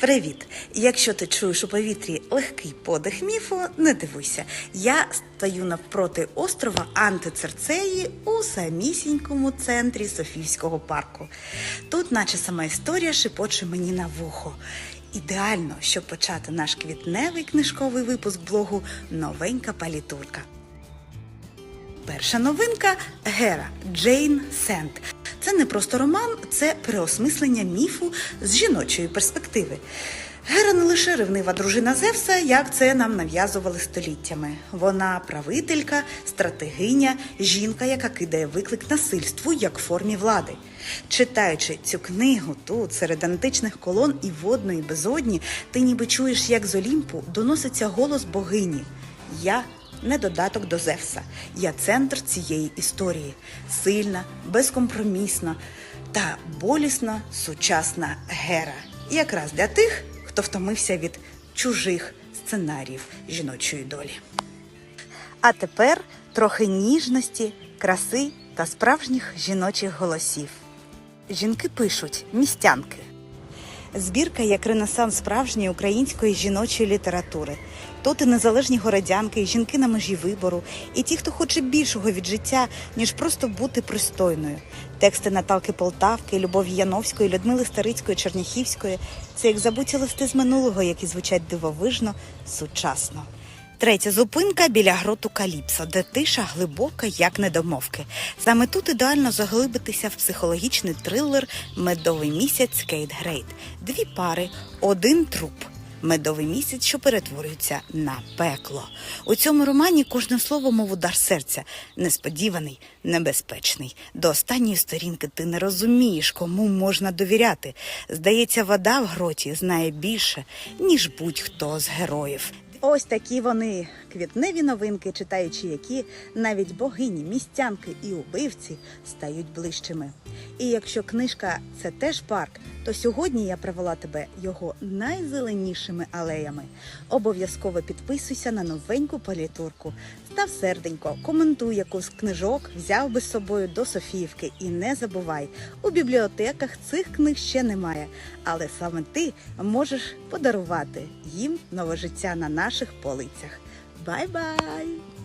Привіт! Якщо ти чуєш у повітрі легкий подих міфу, не дивуйся. Я стою навпроти острова Антицерцеї у самісінькому центрі Софійського парку. Тут, наче сама історія, шепоче мені на вухо. Ідеально, щоб почати наш квітневий книжковий випуск блогу Новенька палітурка. Перша новинка Гера Джейн Сент. Це не просто роман, це переосмислення міфу з жіночої перспективи. Гера не лише ревнива дружина Зевса, як це нам нав'язували століттями. Вона правителька, стратегиня, жінка, яка кидає виклик насильству як формі влади. Читаючи цю книгу тут, серед античних колон і водної безодні, ти ніби чуєш, як з Олімпу доноситься голос богині. Я не додаток до Зевса. Я центр цієї історії. Сильна, безкомпромісна та болісна сучасна гера. Якраз для тих, хто втомився від чужих сценаріїв жіночої долі. А тепер трохи ніжності, краси та справжніх жіночих голосів. Жінки пишуть містянки. Збірка як ренесанс справжньої української жіночої літератури. Тут і незалежні городянки, і жінки на межі вибору, і ті, хто хоче більшого від життя, ніж просто бути пристойною. Тексти Наталки Полтавки, Любові Яновської, Людмили Старицької, Черняхівської це як забуті листи з минулого, які звучать дивовижно, сучасно. Третя зупинка біля гроту Каліпсо, де тиша глибока, як недомовки. Саме тут ідеально заглибитися в психологічний трилер Медовий місяць Кейт Грейт. Дві пари, один труп. Медовий місяць, що перетворюється на пекло. У цьому романі кожне слово, мов удар серця, несподіваний, небезпечний. До останньої сторінки ти не розумієш, кому можна довіряти. Здається, вода в гроті знає більше, ніж будь-хто з героїв. Ось такі вони квітневі новинки, читаючи які навіть богині, містянки і убивці стають ближчими. І якщо книжка це теж парк, то сьогодні я привела тебе його найзеленішими алеями. Обов'язково підписуйся на новеньку палітурку, став серденько, коментуй, яку з книжок взяв би з собою до Софіївки. І не забувай, у бібліотеках цих книг ще немає, але саме ти можеш подарувати їм нове життя на наших полицях. Бай-бай!